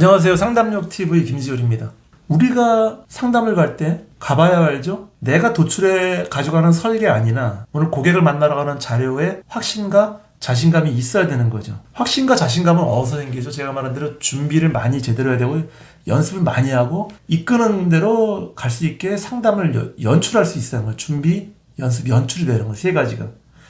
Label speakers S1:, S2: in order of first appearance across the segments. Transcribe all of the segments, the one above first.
S1: 안녕하세요. 상담력 TV 김지율입니다. 우리가 상담을 갈 때 가봐야 알죠? 내가 도출해 가져가는 설계 아니나 오늘 고객을 만나러 가는 자료에 확신과 자신감이 있어야 되는 거죠. 확신과 자신감은 어디서 생기죠? 제가 말한 대로 준비를 많이 제대로 해야 되고 연습을 많이 하고 이끄는 대로 갈 수 있게 상담을 여- 연출할 수 있어야 하는 거예요. 준비, 연습, 연출이 되는 거예요. 세 가지가.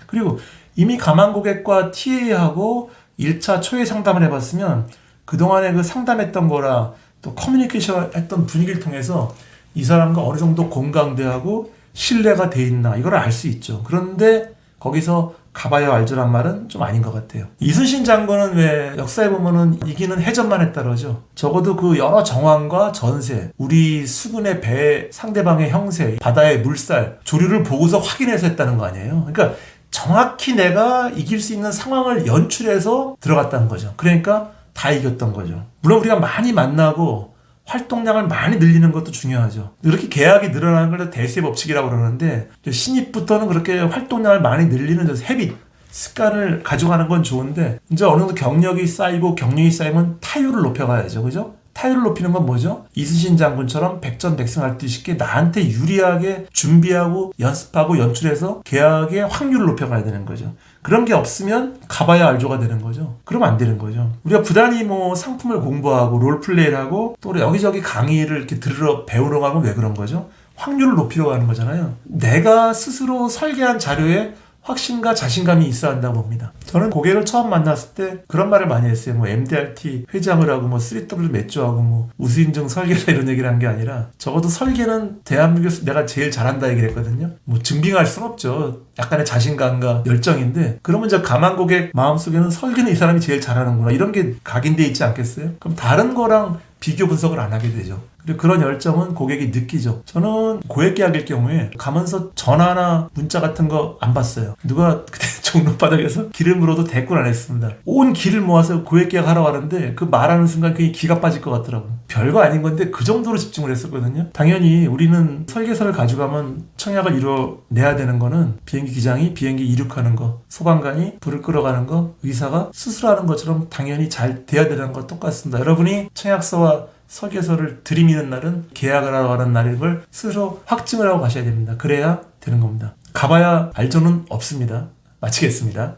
S1: 그리고 이미 가만 고객과 TA하고 1차 초회 상담을 해봤으면 그동안에 그 상담했던 거라 또 커뮤니케이션 했던 분위기를 통해서 이 사람과 어느 정도 공감대하고 신뢰가 돼 있나 이걸 알 수 있죠. 그런데 거기서 가봐야 알죠란 말은 좀 아닌 것 같아요. 이순신 장군은 왜 역사에 보면은 이기는 해전만 했다 그러죠. 적어도 그 여러 정황과 전세, 우리 수군의 배, 상대방의 형세, 바다의 물살, 조류를 보고서 확인해서 했다는 거 아니에요. 그러니까 정확히 내가 이길 수 있는 상황을 연출해서 들어갔다는 거죠. 그러니까 다 이겼던 거죠. 물론 우리가 많이 만나고 활동량을 많이 늘리는 것도 중요하죠. 이렇게 계약이 늘어나는 걸 대세 법칙이라고 그러는데 신입부터는 그렇게 활동량을 많이 늘리는 헤빗 습관을 가져가는 건 좋은데 이제 어느 정도 경력이 쌓이고 경력이 쌓이면 타율을 높여가야죠. 그죠? 타율을 높이는 건 뭐죠? 이순신 장군처럼 백전백승할 듯 쉽게 나한테 유리하게 준비하고 연습하고 연출해서 계약의 확률을 높여가야 되는 거죠. 그런 게 없으면 가봐야 알조가 되는 거죠. 그러면 안 되는 거죠. 우리가 부단히 뭐 상품을 공부하고 롤플레이를 하고 또 여기저기 강의를 이렇게 들으러 배우러 가면 왜 그런 거죠? 확률을 높이려고 하는 거잖아요. 내가 스스로 설계한 자료에 확신과 자신감이 있어야 한다고 봅니다. 저는 고객을 처음 만났을 때 그런 말을 많이 했어요. 뭐 MDRT 회장을 하고 뭐 3W 매주하고 뭐 우수인증 설계다 이런 얘기를 한 게 아니라 적어도 설계는 대한민국에서 내가 제일 잘한다 얘기를 했거든요. 뭐 증빙할 순 없죠. 약간의 자신감과 열정인데 그러면 저 가만 고객 마음속에는 설계는 이 사람이 제일 잘하는구나 이런 게 각인돼 있지 않겠어요? 그럼 다른 거랑 비교 분석을 안 하게 되죠. 그리고 그런 열정은 고객이 느끼죠. 저는 고액 계약일 경우에 가면서 전화나 문자 같은 거 안 봤어요. 누가 그때 종로바닥에서 길을 물어도 대꾸를 안 했습니다. 온 길을 모아서 고액 계약 하러 가는데 그 말하는 순간 그게 기가 빠질 것 같더라고. 별거 아닌 건데 그 정도로 집중을 했었거든요. 당연히 우리는 설계서를 가져가면 청약을 이뤄내야 되는 거는 비행기 기장이 비행기 이륙하는 거, 소방관이 불을 끌어가는 거, 의사가 수술하는 것처럼 당연히 잘 돼야 되는 거 똑같습니다. 여러분이 청약서와 설계서를 들이미는 날은 계약을 하러 가는 걸 스스로 확증을 하고 가셔야 됩니다. 그래야 되는 겁니다. 가봐야 알조는 없습니다. 마치겠습니다.